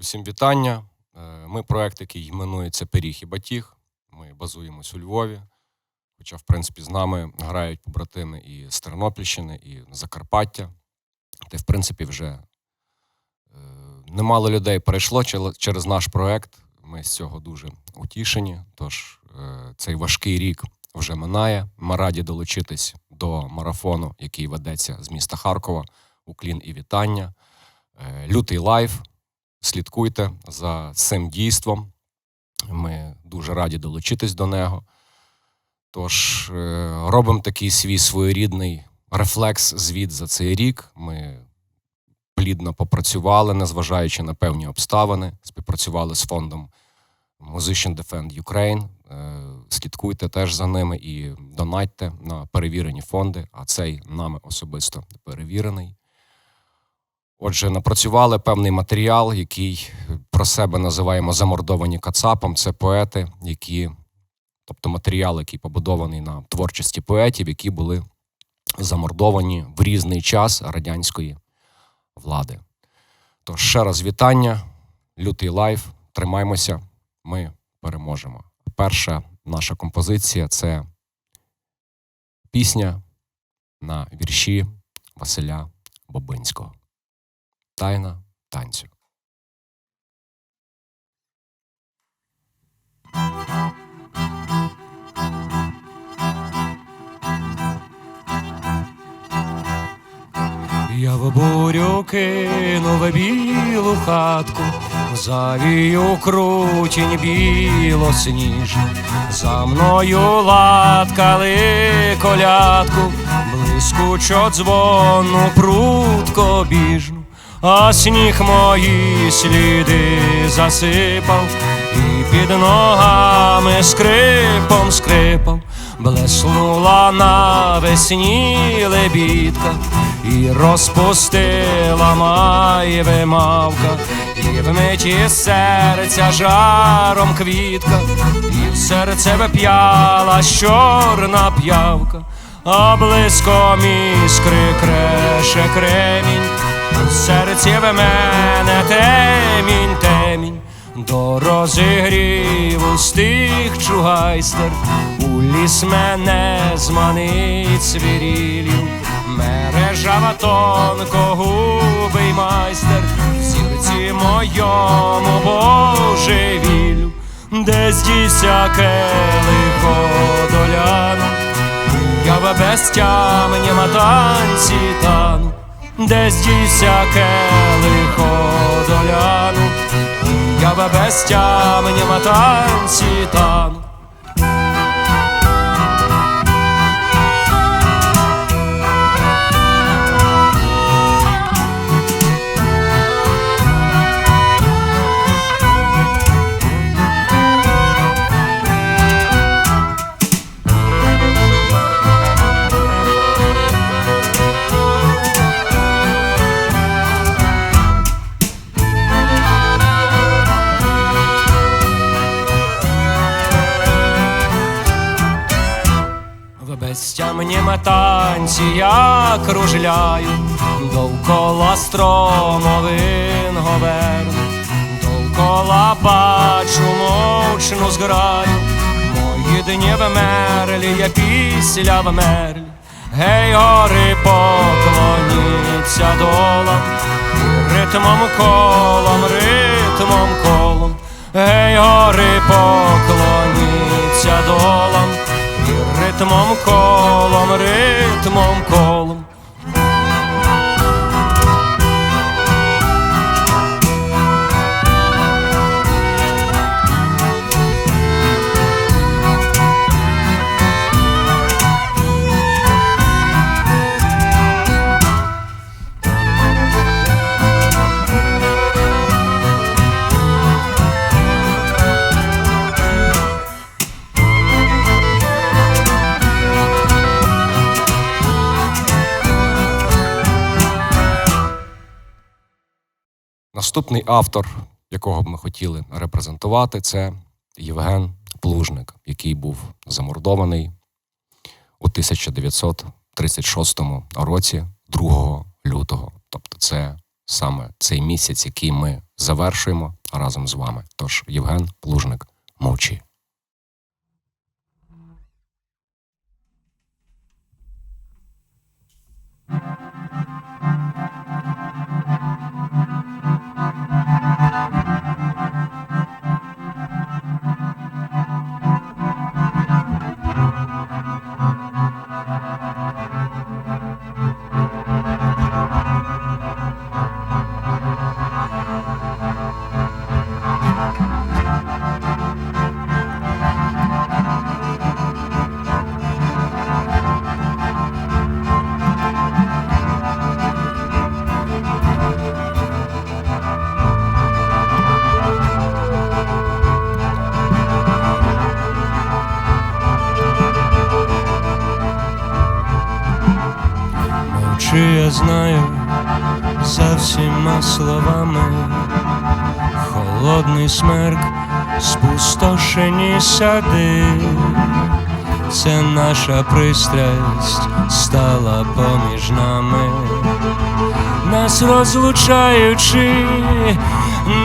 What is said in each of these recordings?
Усім вітання. Е, Ми проект, який іменується Пиріг і Батіг. Ми базуємось у Львові. Хоча, в принципі, з нами грають побратими і з Тернопільщини, і Закарпаття. Та, в принципі, вже е, немало людей перейшло через наш проект. Ми з цього дуже утішені. Тож е, цей важкий рік вже минає. Ми раді долучитись до марафону, який ведеться з міста Харкова. Уклін і вітання. Лютий лайв. Слідкуйте за цим дійством. Ми дуже раді долучитись до нього. Тож е, робимо такий свій своєрідний рефлекс звіт за цей рік. Ми плідно попрацювали, незважаючи на певні обставини. Співпрацювали з фондом Musician Defend Ukraine. Е, Слідкуйте теж за ними і донатьте на перевірені фонди, а цей нами особисто перевірений. Отже, напрацювали певний матеріал, який про себе називаємо замордовані кацапом. Це поети, які, тобто матеріал, який побудований на творчості поетів, які були замордовані в різний час радянської влади. Тож ще раз вітання, лютий лайф. Тримаймося, ми переможемо. Перша наша композиція це пісня на вірші Василя Бобинського. Тайна танцю. Я в бурю кинув білу хатку, завію крутінь білосніжну, за мною латкали колядку, блискучо дзвону прутко біжну, а сніг мої сліди засипав, і під ногами скрипом скрипав, блеснула навесні лебідка. І розпустила майве мавка, і вмиті серця жаром квітка, і в серце вип'яла чорна п'явка, а близько іскри креше кремінь, у серці в мене темінь, темінь. До розігріву стих чугайстер, у ліс мене зманить свірілів, мережава тонкогубий майстер, в серці моєму божевілю, де здійся келихо доляну, я в безтямнім танці тану, де здійся келихо доляну, я в мені танці тану. Я кружляю, довкола стромовин говерну, довкола бачу мовчну зграю, мої дні вмерлі, я після вмерлі, гей, гори поклоніться долам, ритмом колом, ритмом колом, гей, гори поклоніться долам. Ритмом колом, ритмом колом. Наступний автор, якого б ми хотіли репрезентувати, це Євген Плужник, який був замордований у 1936 році, 2 лютого. Тобто, це саме цей місяць, який ми завершуємо разом з вами. Тож, Євген Плужник, мовчи. Знаю за всіма словами, холодний смерк, спустошені сади, це наша пристрасть стала поміж нами, нас розлучаючи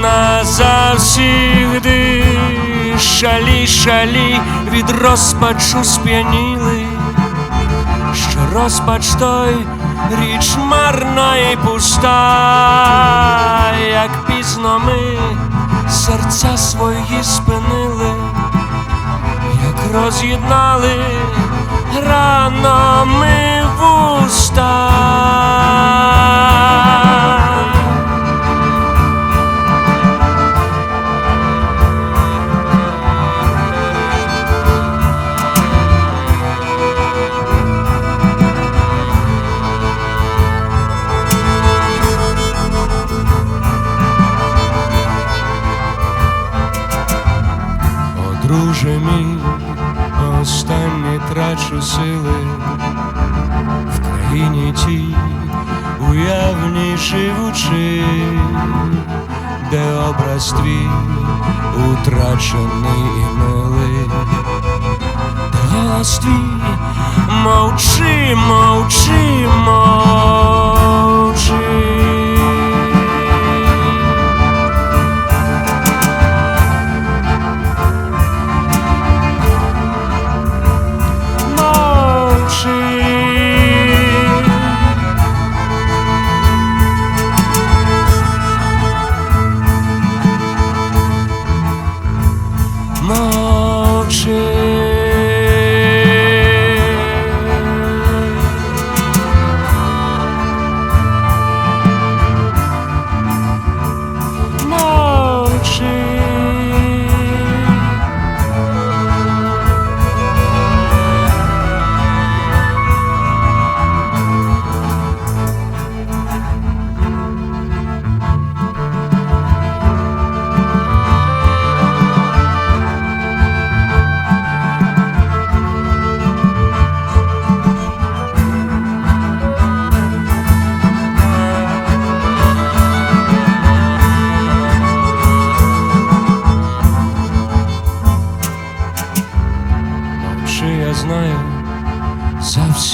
назавсігди, шалі, шалі від розпачу сп'яніли. Що розпач той річ марна і пуста, як пізно ми серця свої спинили, як роз'єднали ранами вуста. О, сили в країні тій, уявній живучи, де образ твій утрачений і милий, де голос твій мовчи, мовчи. мовчи.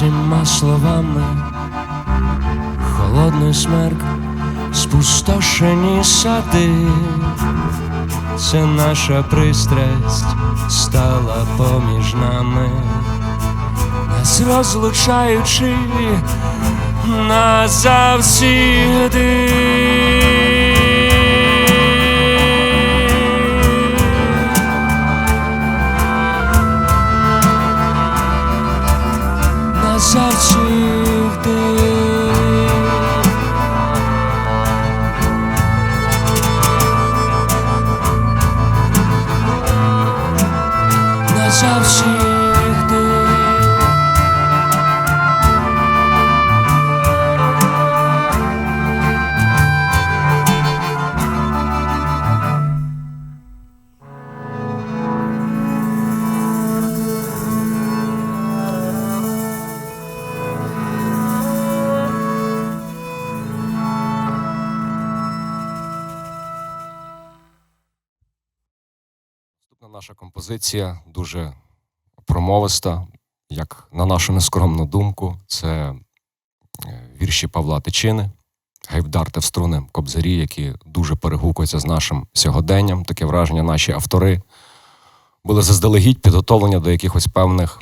За словами, холодний смерк, спустошені сади, це наша пристрасть стала поміж нами, нас розлучаючи назавсігди. Наша композиція дуже промовиста, як на нашу нескромну думку, це е, вірші Павла Тичини. гейвдарте в струни кобзарі, які дуже перегукуються з нашим сьогоденням. Таке враження, наші автори були заздалегідь підготовлені до якихось певних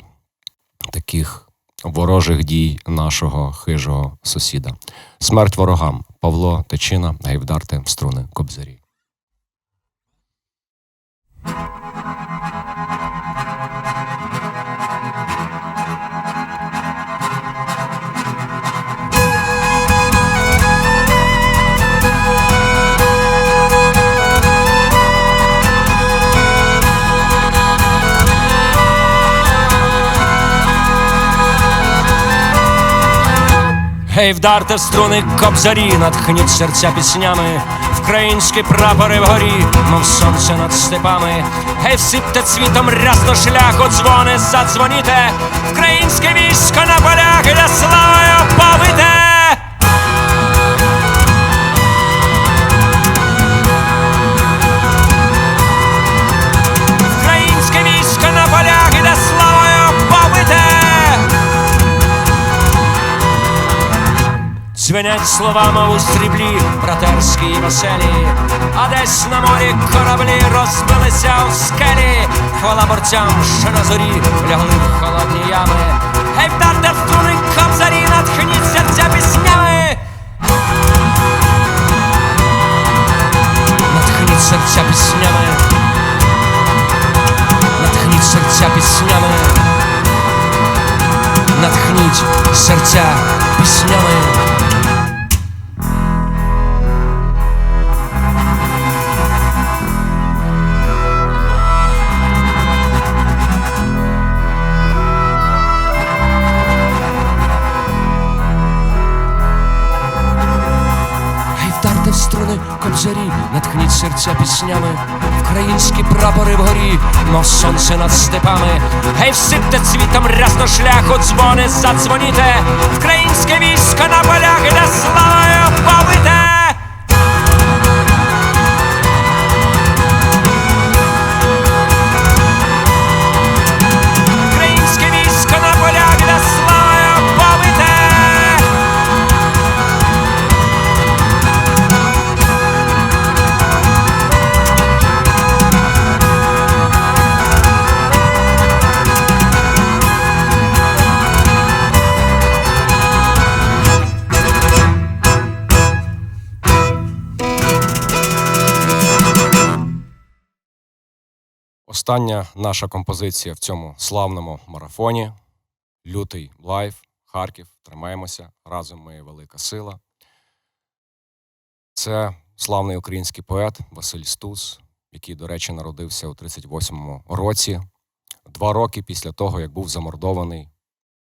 таких ворожих дій нашого хижого сусіда. Смерть ворогам Павло Тичина, гейвдарте струни кобзарі. Гей, вдарте в струни кобзарі, натхніть серця піснями, Вкраїнські прапори вгорі, мов сонце над степами. Гей, всипте цвітом рясно шляху, дзвони задзвоніте, Українське військо на полях для славою побите. Дзвенять слова, мов у сріблі, братерські і веселі, а десь на морі кораблі розбилися у скелі, хвала борцям, що на зорі лягли в холодні ями. Гей, вдарте струни кобзарі, натхніть серця піснями. Натхніть серця піснями. Натхніть серця піснями. Натхніть серця піснями. Кобзарі, серця піснями, Українські прапори вгорі, но сонце над степами. Гей, всипте цвітом рясно шляху, дзвони задзвоніте, Українське військо на полях де славою побите. Остання наша композиція в цьому славному марафоні. Лютий лайв, Харків. Тримаємося. Разом ми велика сила. Це славний український поет Василь Стус, який, до речі, народився у 38-му році, два роки після того, як був замордований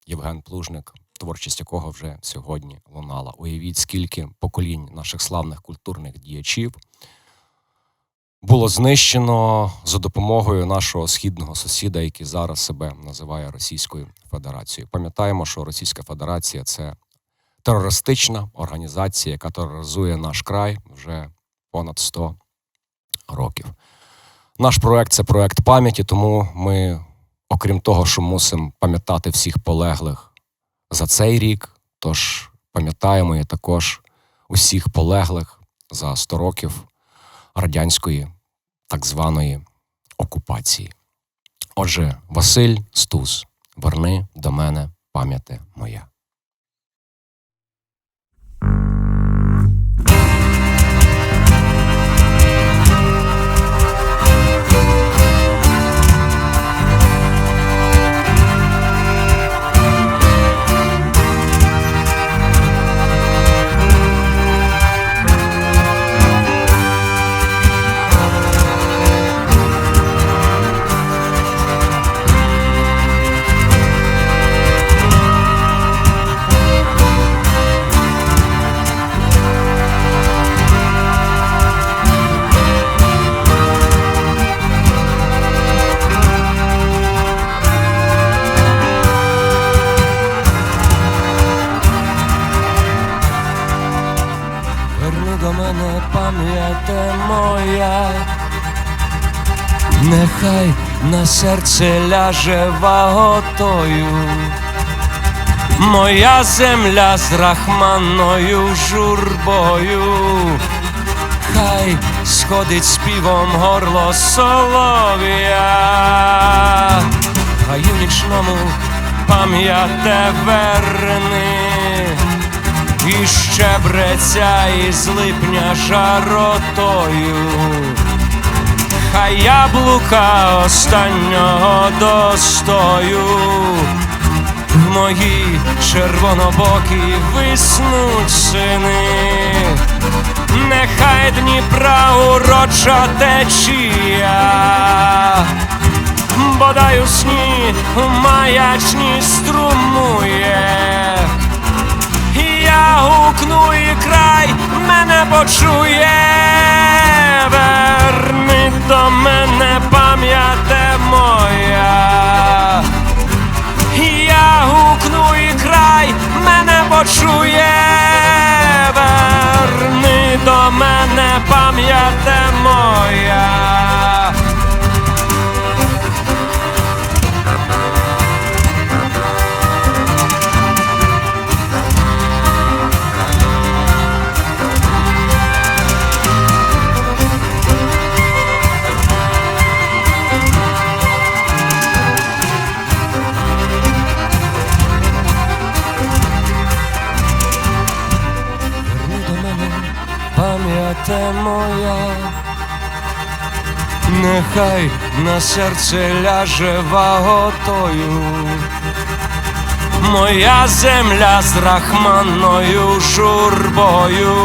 Євген Плужник, творчість якого вже сьогодні лунала. Уявіть, скільки поколінь наших славних культурних діячів було знищено за допомогою нашого східного сусіда, який зараз себе називає Російською Федерацією. Пам'ятаємо, що Російська Федерація це терористична організація, яка тероризує наш край вже понад 100 років. Наш проект це проект пам'яті, тому ми, окрім того, що мусимо пам'ятати всіх полеглих за цей рік, тож пам'ятаємо і також усіх полеглих за 100 років радянської так званої окупації. Отже, Василь Стус, верни до мене пам'яте моя. Моя, нехай на серце ляже ваготою, моя земля з рахманною журбою, хай сходить співом горло солов'я, хай у нічному пам'яте верни, і щебреться із липня жаротою. Хай яблука останнього достою в моїй червонобокій виснуть сини, нехай Дніпра уроча течія, бодай у сні маячні струмує. Гукну і край мене почує, моя, нехай на серце ляже ваготою. Моя земля з рахманною журбою,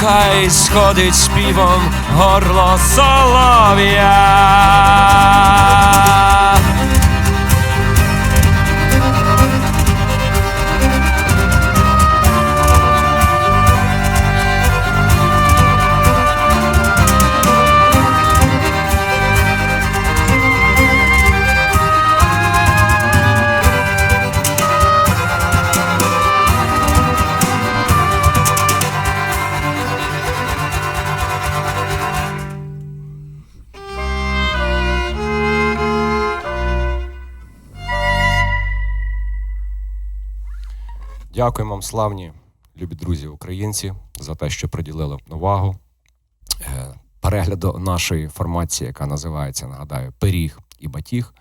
хай сходить співом горло солов'я. Славні, любі друзі українці, за те, що приділили увагу е, перегляду нашої формації, яка називається, нагадаю, Пиріг і Батіг.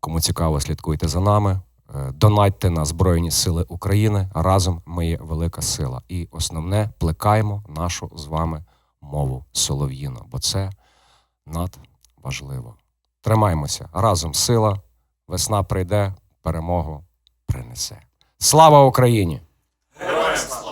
Кому цікаво, слідкуйте за нами. Е, Донатьте на Збройні Сили України. Разом ми є велика сила. І основне плекаємо нашу з вами мову солов'їну, бо це надважливо. Тримаймося разом сила, весна прийде, перемогу принесе. Слава Україні! Героям слава!